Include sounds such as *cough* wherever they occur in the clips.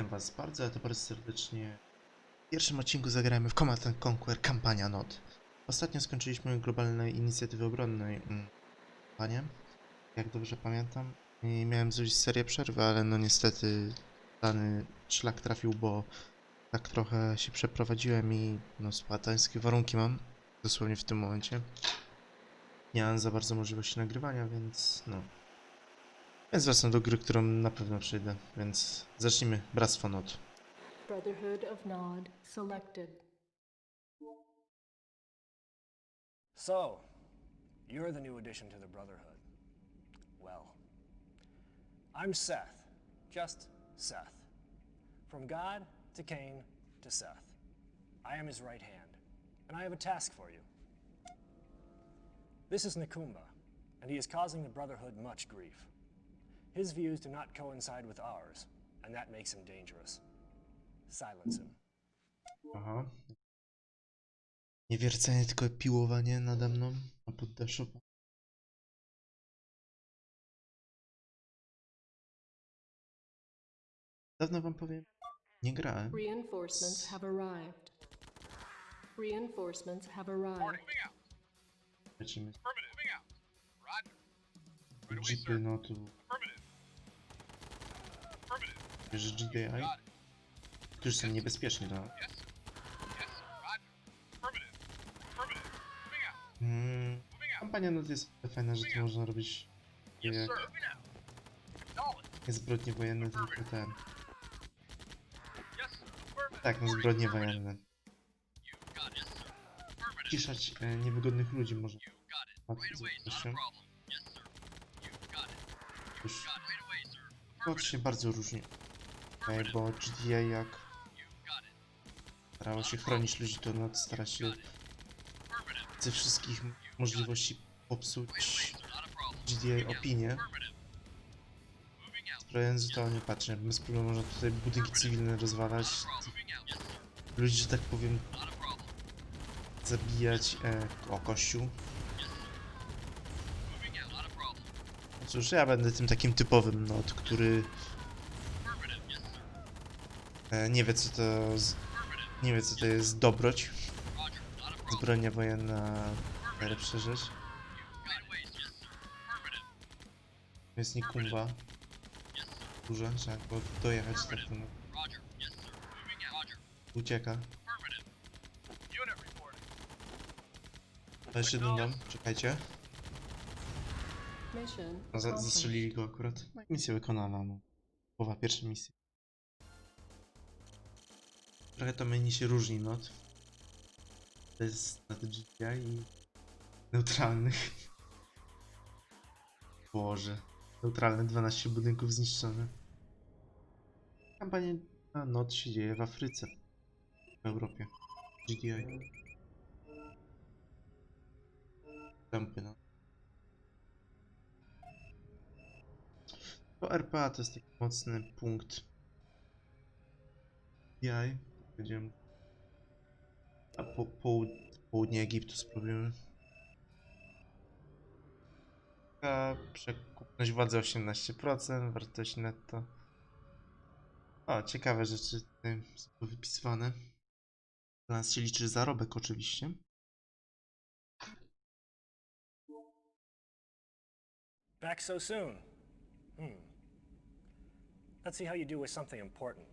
Witam Was bardzo, ale to bardzo serdecznie. W pierwszym odcinku zagramy w Command and Conquer Kampania NOT. Ostatnio skończyliśmy globalnej inicjatywy obronnej mm, kampanię, jak dobrze pamiętam. I miałem zrobić serię przerwy, ale no niestety dany szlak trafił, bo tak trochę się przeprowadziłem i no spartańskie warunki mam, dosłownie w tym momencie. Nie mam za bardzo możliwości nagrywania, więc no. Więc wracam do gry, którą na pewno przejdę, więc zacznijmy Bractwo Not. Brotherhood of Nod selected. So, you're the new addition to the Brotherhood. Well, I'm Seth. Just Seth. From God to Cain to Seth. I am his right hand, and I have a task for you. This is Nakumba, and he is causing the Brotherhood much grief. His views do not coincide with ours, and that makes him dangerous. Silence him. Aha. Niewiercenie, tylko piłowanie nade mną na poddaszu. Dawno wam powiem, nie grałem. Reinforcements have arrived. Reinforcements have arrived. Lecimy. Affirmative. Moving out. Roger. Right away, Jeepy, sir. no tu Affirmative. Wiesz, GDI, it. którzy są niebezpieczni dla out. Mm, kampania no to jest fajna, że tu można robić jak zbrodnie wojenne, tylko. Affirmative. Tak, no zbrodnie wojenne. Ciszać e, niewygodnych ludzi może. It. Już to się bardzo różni. Okay, bo GTA jak starało się chronić ludzi, to Affirmative. ze wszystkich możliwości popsuć Right away, sir. Not a problem. GTA opinię. Sprawdzając zupełnie patrzę, bez problemu można tutaj budynki cywilne rozwalać, ludzi, że tak powiem, zabijać, e, o kościół. Problem. Cóż, ja będę tym takim typowym NOT, który Affirmative. Yes, sir. e, nie wie co to, z, nie wie co to jest dobroć, zbrodnia wojenna, najlepsza rzecz. Jest nie kumba, duże, trzeba go dojechać tak. Roger. ucieka. To jeszcze jeden dom, czekajcie. No, za, zastrzelili go akurat. I Misja wykonana, no. Połowa pierwszej misji. Trochę to menu się różni, no. To jest GTI i neutralnych. *laughs* Boże. Neutralne 12 budynków zniszczone. Kampania na NOT się dzieje w Afryce. W Europie. GTI. Tempy, no. To RPA to jest taki mocny punkt. Jaj. Będziemy. A po, połud południe Egiptu spróbujemy. A przekupność władzy 18%, wartość netto. O, ciekawe rzeczy tutaj są wypisywane. Dla nas się liczy zarobek oczywiście. Back so soon? Hmm. Let's see how you do with something important.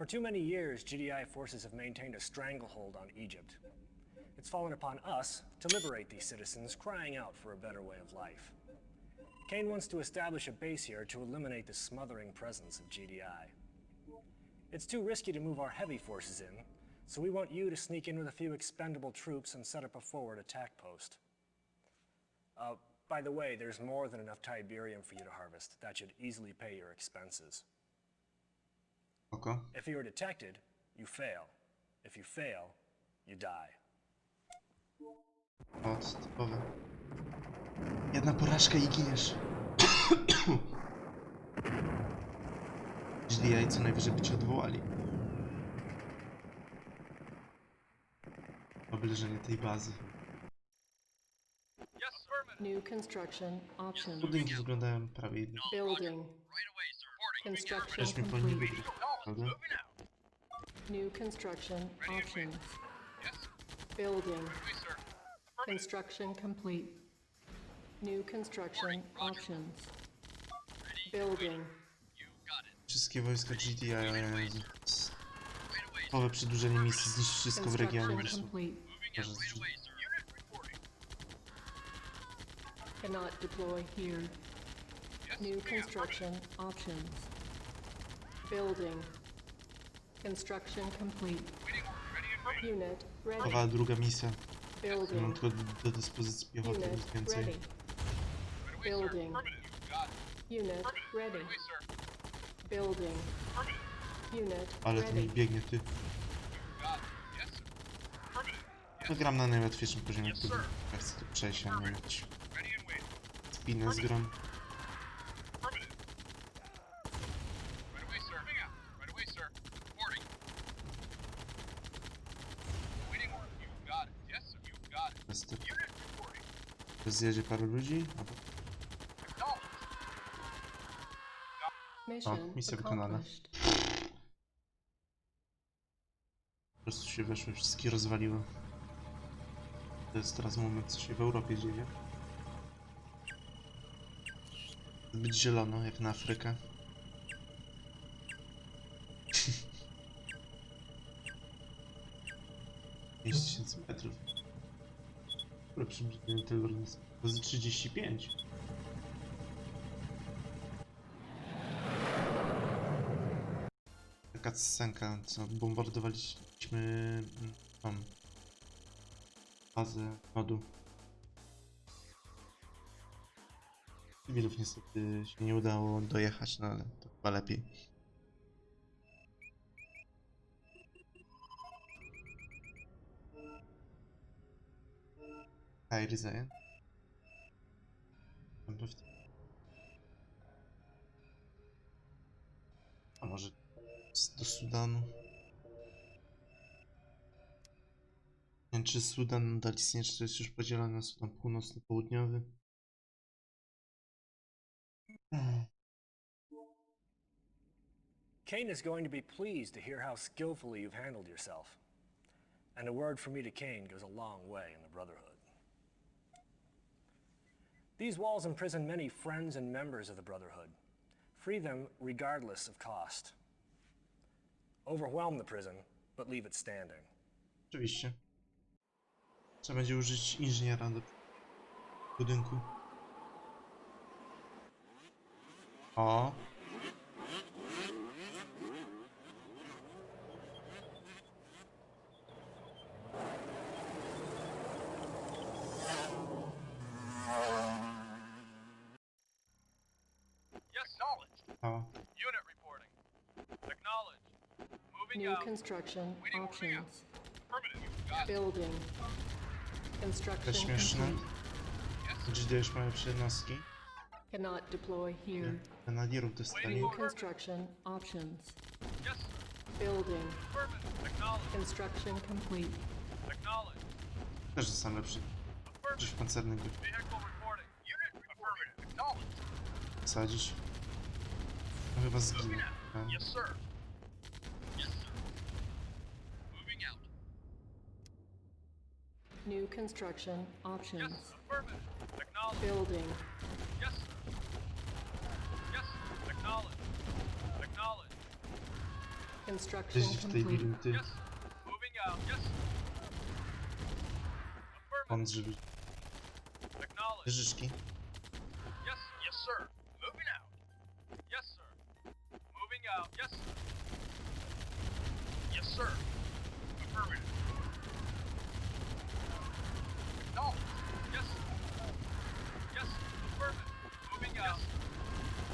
For too many years, GDI forces have maintained a stranglehold on Egypt. It's fallen upon us to liberate these citizens crying out for a better way of life. Kane wants to establish a base here to eliminate the smothering presence of GDI. It's too risky to move our heavy forces in, so we want you to sneak in with a few expendable troops and set up a forward attack post. Uh, by the way, there's more than enough Tiberium for you to harvest. That should easily pay your expenses. Oko. If you are detected, you fail. If you fail, you die. O, typowe. Jedna porażka i giniesz. GDI co najwyżej by cię odwołali. Obleżenie tej bazy. Budynki wyglądają prawie idealnie. Building. Construction mnie powinni complete. prawda? New construction options. Building. Construction complete. New construction options. Building. Wszystkie wojska GDI, Jezu. Right away, sir. Nowe przedłużenie misji, zniszczy wszystko w regionie. Construction Wiesz, complete. Może reporting. Cannot deploy here. New construction options. Building. Construction complete. Unit ready. Nowa druga misja. Mam Building. tylko do, do dyspozycji piechoty, nic Unit więcej. ready. Building. Unit ready. Building. Unit Ale to mi ready. biegnie, ty. No gram na najłatwiejszym poziomie, który chcę tu przejść, a nie mieć Ready and waiting. spinę z grą. Affirmative. Right away, sir. Moving out. Right away, sir. Reporting. Waiting order. You got it. Yes, sir. You got it. Bez te- Unit reporting. Zjedzie paru ludzi. Mission misja wykonana. po prostu się weszły, wszystkie rozwaliły. To jest teraz moment, co się w Europie dzieje. Zbyt zielono, jak na Afrykę. *laughs* Pięć tysięcy metrów. Lotniska? To jest 35. Taka scenka, co bombardowaliśmy mm, tą bazę nodu. Cywilów niestety się nie udało dojechać, no ale to chyba lepiej. Kairi w- A może do Sudanu? Nie wiem, czy Sudan nadal istnieje, czy to jest już podzielone na Sudan Północny, Południowy? Hmm. Kane is going to be pleased to hear how skillfully you've handled yourself. And a word from me to Kane goes a long way in the Brotherhood. These walls imprison many friends and members of the Brotherhood. Free them regardless of cost. Overwhelm the prison, but leave it standing. Oczywiście. Trzeba będzie użyć inżyniera do budynku. O! Moving New out. construction Waiting order out. options. Affirmative. You got it. Building. To Construction śmieszne. complete. Yes, GD już mają trzy jednostki. Cannot deploy here. Grenadierów dostali. New construction options. yes, sir. Building. Affirmative. Construction complete. Też zostanę lepszy. Affirmative. Gdzieś pancerny go Vehicle reporting. Unit affirmative. Acknowledged. wsadzić. No chyba zginie. A, Yes, sir. Yes, sir. Moving out. New construction Yes, options. affirmative. Acknowledged. Building. Yes, sir. Yes, sir. Acknowledged. Acknowledged. Construction Gdzieś w tej complete. willi ty Yes, sir. Moving out. Yes, sir. Affirmative. mądrzy ludzie. Acknowledged. Wieżyczki. Yes, yes, sir. Moving out. Yes, sir. Moving out. Yes, sir. Yes, sir. Affirmative. Acknowledged. Yes, sir. Yes, sir. Affirmative. Moving out.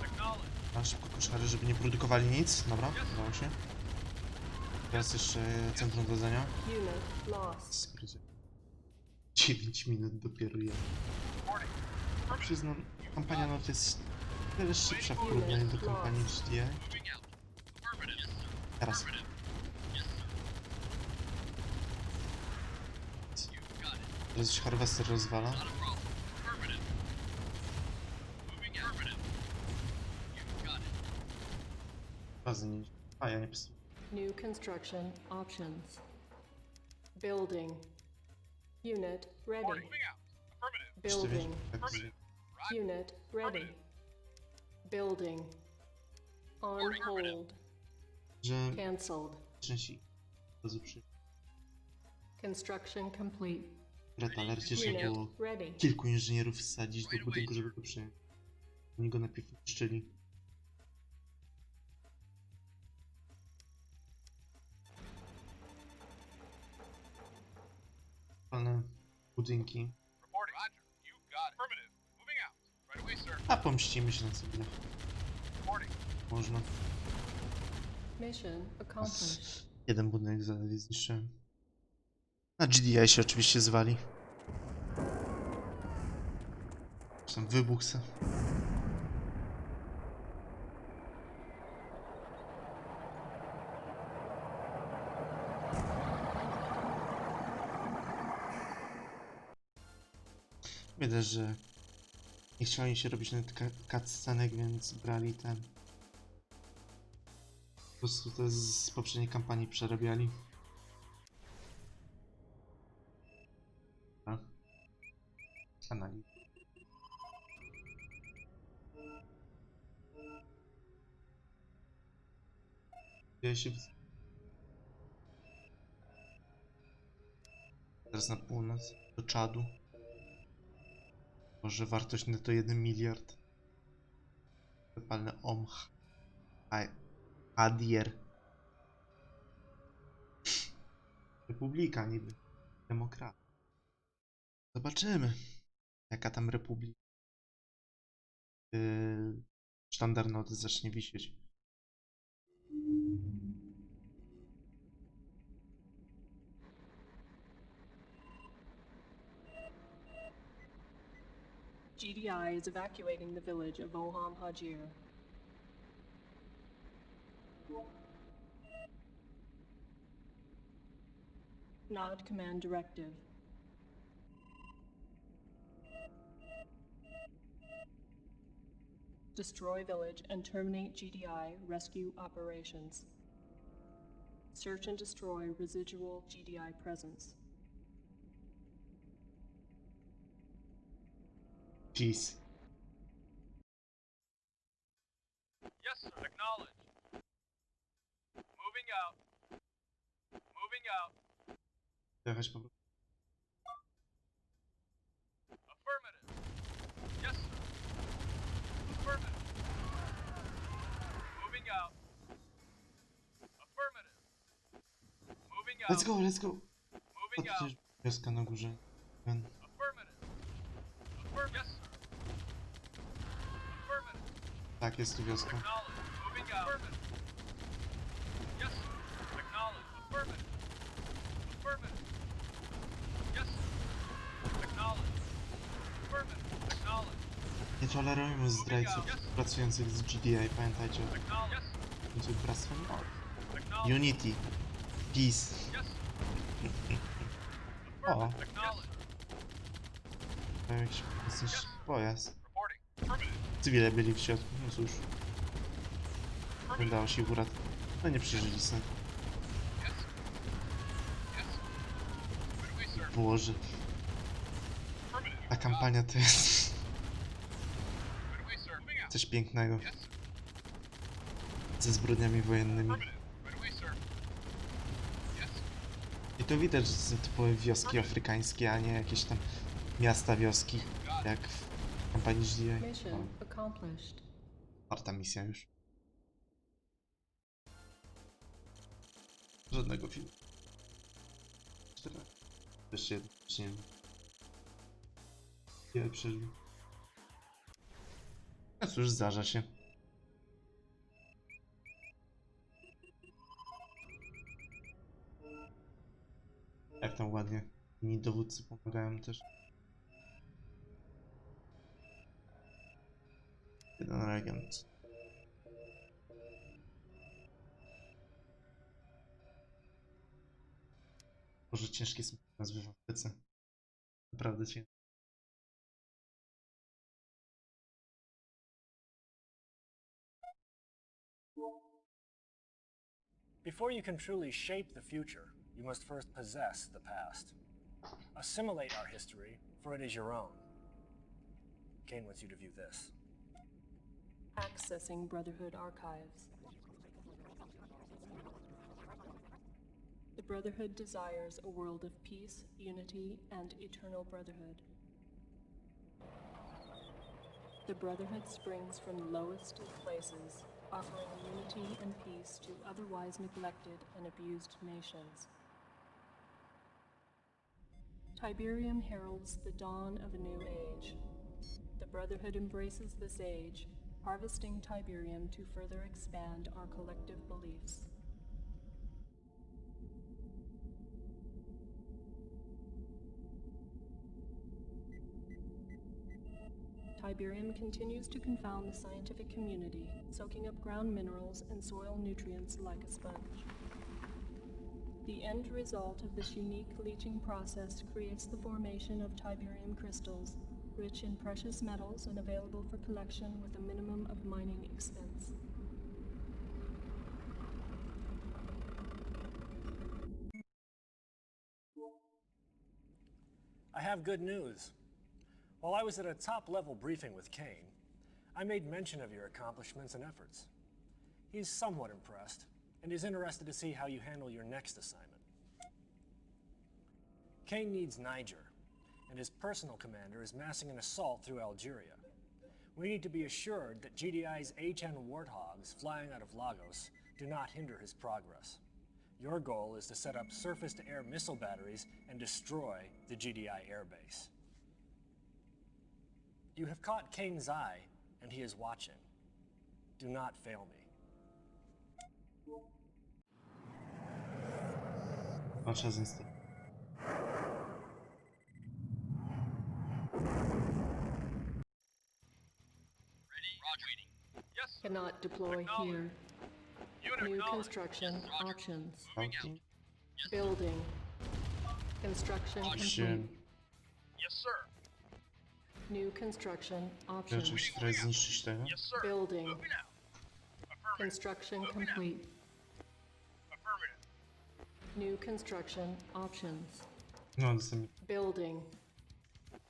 Acknowledged. A szybko koszary, żeby nie produkowali nic. Dobra, udało się. Teraz jeszcze centrum dowodzenia. Unit lost. Skrócie. 9 minut dopiero. Reporting. Przyznam, kampania no to jest wiele szybsza w porównaniu do kampanii sir. Teraz. Teraz się Harvester rozwala. Not a problem. Affirmative. Moving out. Affirmative. You got it. Nie... A, ja nie pis... New construction options. Building. Unit ready. Moving out. Affirmative. Building. Z... Unit ready. Building. On hold. że Cancelled. części bazy przy... Construction complete. Retaler cieszy było Unit ready. kilku inżynierów wsadzić do budynku, żeby go przyjąć. Oni go najpierw niszczyli. Away, sir. A pomścimy się na sobie. Można. Jeden budynek zaledwie zniszczyłem. A GDI się oczywiście zwali. Tam wybuch se. Widać, że nie chcieli się robić nawet cutscenek, więc brali ten po prostu to z poprzedniej kampanii przerabiali. A. Analiz. Ja się... Teraz na północ, do Czadu. Może wartość netto 1 miliard. Wypalny omch. Adier. Republika niby. Demokrat. Zobaczymy. Jaka tam republika. Yy, sztandar zacznie wisieć. GDI is evacuating the village of Oham Hajir. Nod command directive. Destroy village and terminate GDI rescue operations. Search and destroy residual GDI presence. Jeez. Yes, sir. Acknowledge. Moving out. Moving out. Jechać po. Affirmative. Yes, sir. Affirmative. Moving out. Affirmative. Moving out. Let's go, let's go. Moving out. wioska na górze. Ten. Tak, jest tu wioska. Nie tolerujemy zdrajców pracujących z GDI, pamiętajcie o tym. Bractwem. Unity. Peace. *laughs* O, jakiś jakiś pojazd. Cywile byli w środku, no cóż. Udało się ich uratować. No nie przeżyli sir. Boże, ta kampania to jest coś pięknego. Ze zbrodniami wojennymi. I to widać, że są typowe wioski afrykańskie, a nie jakieś tam miasta wioski, jak w kampanii GDI. Mission accomplished. Czwarta misja już. Żadnego filmu. Cztery. Jeszcze jeden. Jeszcze nie wiem. Ile przeżył? No cóż, zdarza się. Jak tam ładnie. Inni dowódcy pomagają też. Boże, ciężkie są nazwy w. Naprawdę ciężkie. Before you can truly shape the future, you must first possess the past. Assimilate our history, for it is your own. Kane wants you to view this. Accessing Brotherhood archives. The Brotherhood desires a world of peace, unity, and eternal brotherhood. The Brotherhood springs from the lowest of places, offering unity and peace to otherwise neglected and abused nations. Tiberium heralds the dawn of a new age. The Brotherhood embraces this age, harvesting Tiberium to further expand our collective beliefs. Tiberium continues to confound the scientific community, soaking up ground minerals and soil nutrients like a sponge. The end result of this unique leaching process creates the formation of Tiberium crystals, rich in precious metals and available for collection with a minimum of mining expense. I have good news. While I was at a top level briefing with Kane, I made mention of your accomplishments and efforts. He's somewhat impressed and is interested to see how you handle your next assignment. Kane needs Niger, and his personal commander is massing an assault through Algeria. We need to be assured that GDI's A-10 Warthogs flying out of Lagos do not hinder his progress. Your goal is to set up surface-to-air missile batteries and destroy the GDI airbase. You have caught Kane's eye, and he is watching. Do not fail me. Patrzę z. Ready? Roger. Waiting. Yes. Cannot deploy here. Unit New construction Yes, options. Moving out. Całki. Building. Construction Oczywiście complete. Yes, sir. New construction options. rzeczywiście trochę zniszczyć tego. Yes, sir. Building. Moving out. Affirmative. Construction complete. Affirmative. New construction options. No, dostępnie. Building.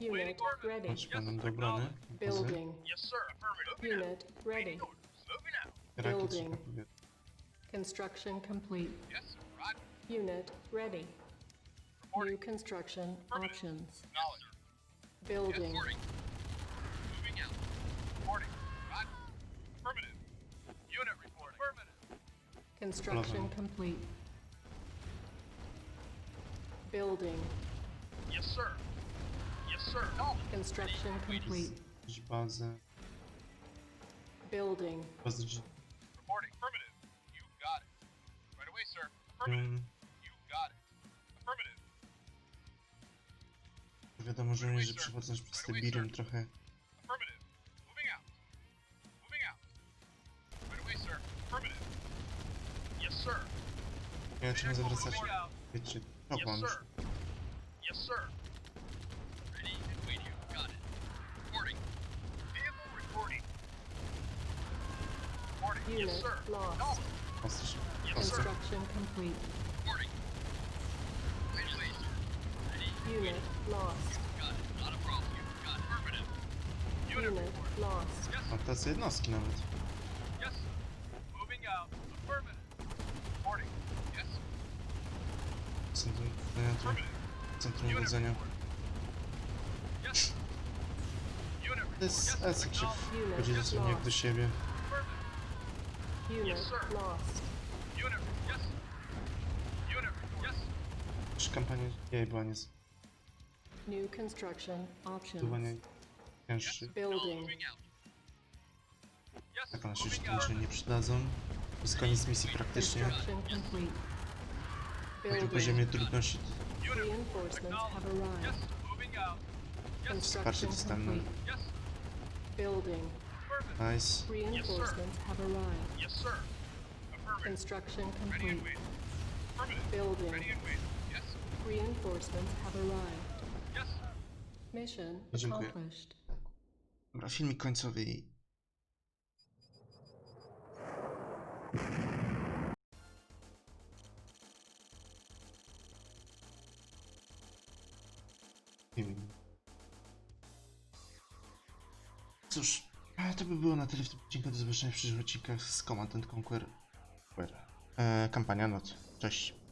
Unit ready. Chodź panem do obrony. Pozy. Building. Yes, sir. Affirmative. Moving out. Unit ready. Orders. Moving out. Building. trzeba powie- Construction complete. Yes, sir. Roger. Unit ready. New Reporting. construction options. Acknowledged. Building. Reporting. Moving out. Reporting. Roger. Affirmative. Unit reporting. Affirmative. Construction Level. complete. Building. Yes, sir. Yes. Construction complete. Jakieś bazę. Building. Bazę G- Reporting. Affirmative. You got it. Right away, sir. Affirmative. Mm, You got it. Affirmative. Wiadomo, że że przechodząc przez trochę Affirmative. Moving out. Moving out. Right away, sir. Affirmative. Yes, sir. Mam zawracać. Wiecie, Yes, problem już. sir. Yes, sir. Ready and waiting. Got it. Reporting. Vehicle reporting. Reporting. Yes, Unit sir. lost. Się. Yes, sir. Construction complete. Sir. Ready. Unit lost. Got it. Not a problem. Got it. Affirmative. Unit Unit lost. Yes, A tacy jednostki nawet. Yes. Moving out. Affirmative. Reporting. Yes. Centrum, Affirmative. centrum Unit reporting. Yes. Unit To jest. S, wchodzi dosłownie jak do siebie. Unit sir. lost. Unit. Yes. Unit. Yes. Kampania była nie New construction options. cięższy. Building. Moving out. Yes. Tak one się już out. nie przydadzą. To jest koniec misji praktycznie. Construction complete. Na tym Building. poziomie trudności Unit. Reinforcements have Acknowledged. Yes. arrived. Moving out. Yes. Construction Wsparcie dostępne. complete. Yes. Building. Affirmative. Nice. Reinforcements have arrived. Yes, sir. Affirmative. Construction Ready complete. and. Affirmative. Building. Ready and waiting. Yes. Reinforcements have arrived. Yes. Mission Dziękuję. accomplished. Dobra, filmik końcowy na tyle w tym odcinku. Do zobaczenia w przyszłych odcinkach z Command and Conquer. E, kampania NOT. Cześć.